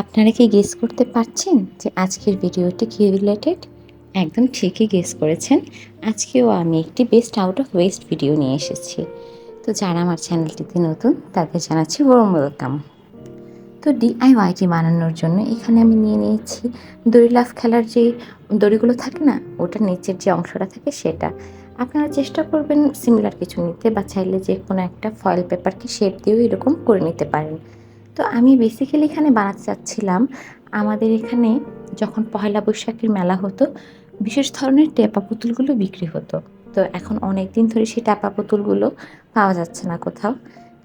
আপনারা কি গেস করতে পারছেন যে আজকের ভিডিওটি কী রিলেটেড একদম ঠিকই গেস করেছেন। আজকেও আমি একটি best out of waste video নিয়ে এসেছি। তো যারা আমার চ্যানেলটিতে নতুন, তাদের জানাচ্ছি ওয়ার্ম ওয়েলকাম তো ডিআইওয়াইটি বানানোর জন্য এখানে আমি নিয়ে নিয়েছি। দড়ি লাফ খেলার যে দড়িগুলো থাকে না, ওটার নিচের যে অংশটা থাকে সেটা। আপনারা চেষ্টা করবেন সিমিলার কিছু নিতে বা চাইলে যে কোনো একটা ফয়েল পেপারকে শেপ দিয়েও এরকম করে নিতে পারেন। তো আমি বেসিক্যালি এখানে বানাতে চাচ্ছিলাম, আমাদের এখানে যখন পয়লা বৈশাখের মেলা হতো, বিশেষ ধরনের টেপা পুতুলগুলো বিক্রি হতো। তো এখন অনেক দিন ধরে সেই টেপা পুতুলগুলো পাওয়া যাচ্ছে না কোথাও।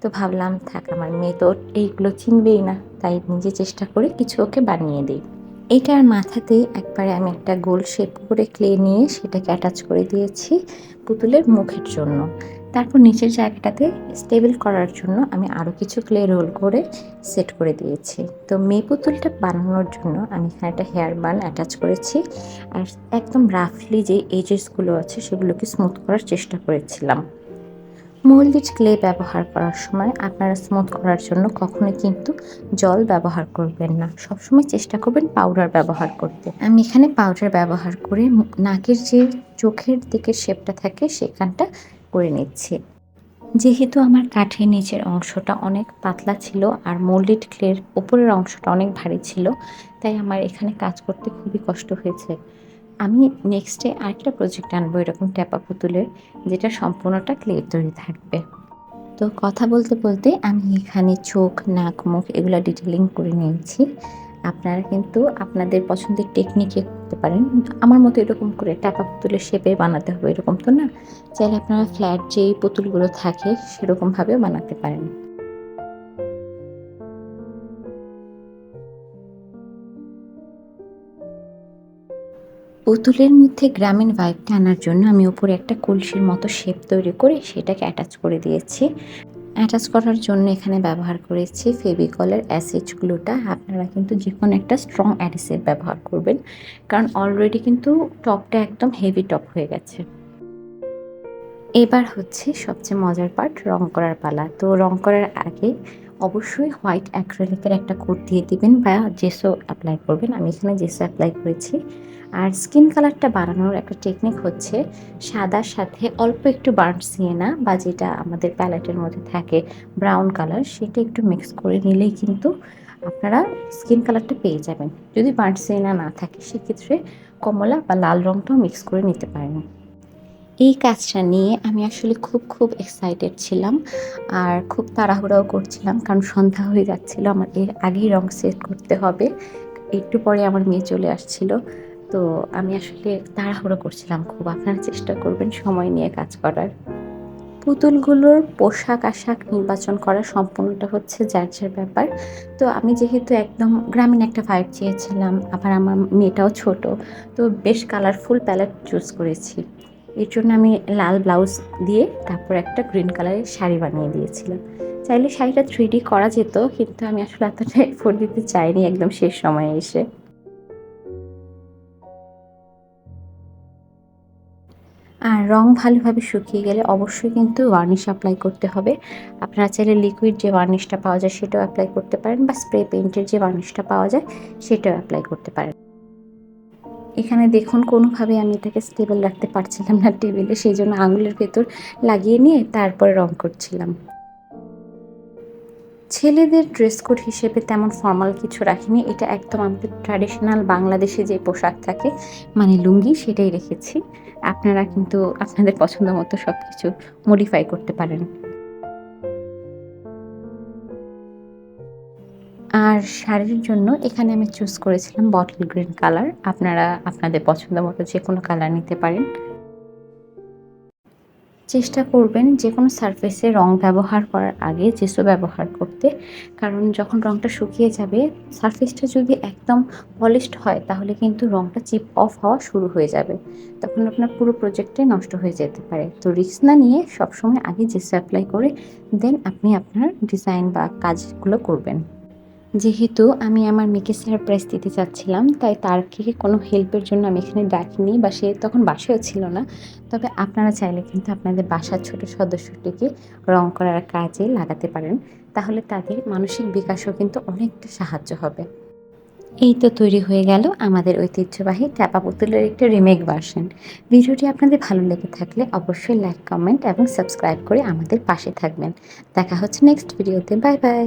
তো ভাবলাম, থাক, আমার মেয়ে তো এইগুলো চিনবেই না, তাই নিজে চেষ্টা করে কিছু ওকে বানিয়ে দিই। এইটার মাথাতেই একবারে আমি একটা গোল শেপ করে ক্লে নিয়ে সেটাকে অ্যাটাচ করে দিয়েছি পুতুলের মুখের জন্য। তারপর নিচের জায়গাটাতে স্টেবল করার জন্য আমি আরও কিছু ক্লে রোল করে সেট করে দিয়েছি। তো মেয়ে পুতুলটা বানানোর জন্য আমি এখানে একটা হেয়ার বান অ্যাটাচ করেছি আর একদম রাফলি যে এজেসগুলো আছে সেগুলোকে স্মুথ করার চেষ্টা করেছিলাম। মোল্ডেড ক্লে ব্যবহার করার সময় আপনারা স্মুথ করার জন্য কখনোই কিন্তু জল ব্যবহার করবেন না। সবসময় চেষ্টা করবেন পাউডার ব্যবহার করতে। আমি এখানে পাউডার ব্যবহার করে নাকের যে চোখের দিকের শেপটা থাকে সেখানটা করে নিচ্ছি। যেহেতু আমার কাঠের নিচের অংশটা অনেক পাতলা ছিল আর মোল্ডেড ক্লের উপরের অংশটা অনেক ভারী ছিল, তাই আমার এখানে কাজ করতে খুবই কষ্ট হয়েছে। আমি নেক্সটে আরেকটা প্রজেক্ট আনব এরকম ট্যাপা পুতুলের, যেটা সম্পূর্ণটা ক্লের তৈরি থাকবে। তো কথা বলতে বলতে আমি এখানে চোখ, নাক, মুখ এগুলো ডিটেলিং করে নিয়েছি। আপনারা কিন্তু আপনাদের পছন্দের টেকনিকে করতে পারেন। আমার মতো এরকম করে টাকা পুতুলের শেপে বানাতে হবে এরকম তো না? চাইলে আপনারা ফ্ল্যাট যেই পুতুলগুলো থাকে সেরকমভাবেও বানাতে পারেন। পুতুলের মধ্যে গ্রামীণ ভাইবটা আনার জন্য আমি উপরে একটা কলসির মতো শেপ তৈরি করে সেটাকে অ্যাটাচ করে দিয়েছি। অ্যাটাচ করার জন্য এখানে ব্যবহার করেছি ফেভিকলের অ্যাসিড আপনারা কিন্তু যে কোনো একটা স্ট্রং অ্যাডিসিভ ব্যবহার করবেন, কারণ অলরেডি কিন্তু টপটা একদম হেভি টপ হয়ে গেছে। এবার হচ্ছে সবচেয়ে মজার পার্ট রং করার পালা। তো রং করার আগে অবশ্যই হোয়াইট অ্যাক্রেলিকের একটা কোট দিয়ে দিবেন বা জেসো অ্যাপ্লাই করবেন। আমি এখানে জেসো অ্যাপ্লাই করেছি। আর স্কিন কালারটা বাড়ানোর একটা টেকনিক হচ্ছে সাদার সাথে অল্প একটু বার্ন সিয়েনা বা যেটা আমাদের প্যালেটের মধ্যে থাকে ব্রাউন কালার সেটা একটু মিক্স করে নিলেই কিন্তু আপনারা স্কিন কালারটা পেয়ে যাবেন। যদি বার্ন সিয়েনা না থাকে, সেক্ষেত্রে কমলা বা লাল রঙটাও মিক্স করে নিতে পারেন। এই কাজটা নিয়ে আমি আসলে খুব খুব এক্সাইটেড ছিলাম আর খুব তাড়াহুড়াও করছিলাম কারণ সন্ধ্যা হয়ে যাচ্ছিল। আমার এর আগেই রং সেট করতে হবে। একটু পরে আমার মেয়ে চলে আসছিল। তো আমি আসলে তাড়াহুড়ো করছিলাম খুব। আপনারা চেষ্টা করবেন সময় নিয়ে কাজ করার। পুতুলগুলোর পোশাক আশাক নির্বাচন করা সম্পূর্ণটা হচ্ছে যার যার ব্যাপার। তো আমি যেহেতু একদম গ্রামীণ একটা ফাইট চেয়েছিলাম, আবার আমার মেয়েটাও ছোট, তো বেশ কালারফুল প্যালেট চুজ করেছি। এর জন্য আমি লাল ব্লাউজ দিয়ে তারপর একটা গ্রিন কালারের শাড়ি বানিয়ে দিয়েছিলাম। চাইলে শাড়িটা থ্রি করা যেত, কিন্তু আমি আসলে এতটা এফোর্ট দিতে চাইনি একদম শেষ সময়ে এসে। আর রং ভালোভাবে শুকিয়ে গেলে অবশ্যই কিন্তু ওয়ার্নিশ অ্যাপ্লাই করতে হবে। আপনারা চাইলে লিকুইড যে ওয়ার্নিশটা পাওয়া যায় সেটাও অ্যাপ্লাই করতে পারেন বা স্প্রে পেইন্টের যে ওয়ার্নিশটা পাওয়া যায় সেটাও অ্যাপ্লাই করতে পারেন। এখানে দেখুন, কোনোভাবে আমি এটাকে স্টেবল রাখতে পারছিলাম না টেবিলে সেই জন্য আঙুলের ভেতর লাগিয়ে নিয়ে তারপরে রং করছিলাম। ছেলেদের ড্রেস কোড হিসেবে তেমন ফর্মাল কিছু রাখিনি। এটা একদম আমাদের ট্র্যাডিশনাল বাংলাদেশে যে পোশাক থাকে মানে লুঙ্গি, সেটাই রেখেছি। আপনারা কিন্তু আপনাদের পছন্দ মতো সব কিছু মডিফাই করতে পারেন। আর শাড়ির জন্য এখানে আমি চুজ করেছিলাম বটল গ্রিন কালার আপনারা আপনাদের পছন্দ মতো যে কোনো কালার নিতে পারেন। চেষ্টা করবেন যে কোনো সারফেসে রং ব্যবহার করার আগে জেসো ব্যবহার করতে। কারণ যখন রংটা শুকিয়ে যাবে সারফেসটা যদি একদম পলিশড হয়, তাহলে কিন্তু রংটা চিপ অফ হওয়া শুরু হয়ে যাবে। তখন আপনার পুরো প্রজেক্টে নষ্ট হয়ে যেতে পারে। তো রিস্ক না নিয়ে সবসময় আগে জেসো অ্যাপ্লাই করে দেন আপনি আপনার ডিজাইন বা কাজগুলো করবেন। যেহেতু আমি আমার মেয়েকে সারপ্রাইজ দিতে চাচ্ছিলাম, তাই তারকে কোনো হেল্পের জন্য আমি এখানে ডাকিনি বা সে তখন বাসায়ও ছিল না। তবে আপনারা চাইলে কিন্তু আপনাদের বাসার ছোট সদস্যটিকে রং করার কাজে লাগাতে পারেন। তাহলে তাদের মানসিক বিকাশও কিন্তু অনেকটা সাহায্য হবে। এই তো তৈরি হয়ে গেল আমাদের ঐতিহ্যবাহী ট্যাপা পুতুলের একটি রিমেক ভার্সন ভিডিওটি আপনাদের ভালো লেগে থাকলে অবশ্যই লাইক কমেন্ট এবং সাবস্ক্রাইব করে আমাদের পাশে থাকবেন। দেখা হচ্ছে নেক্সট ভিডিওতে বাই বাই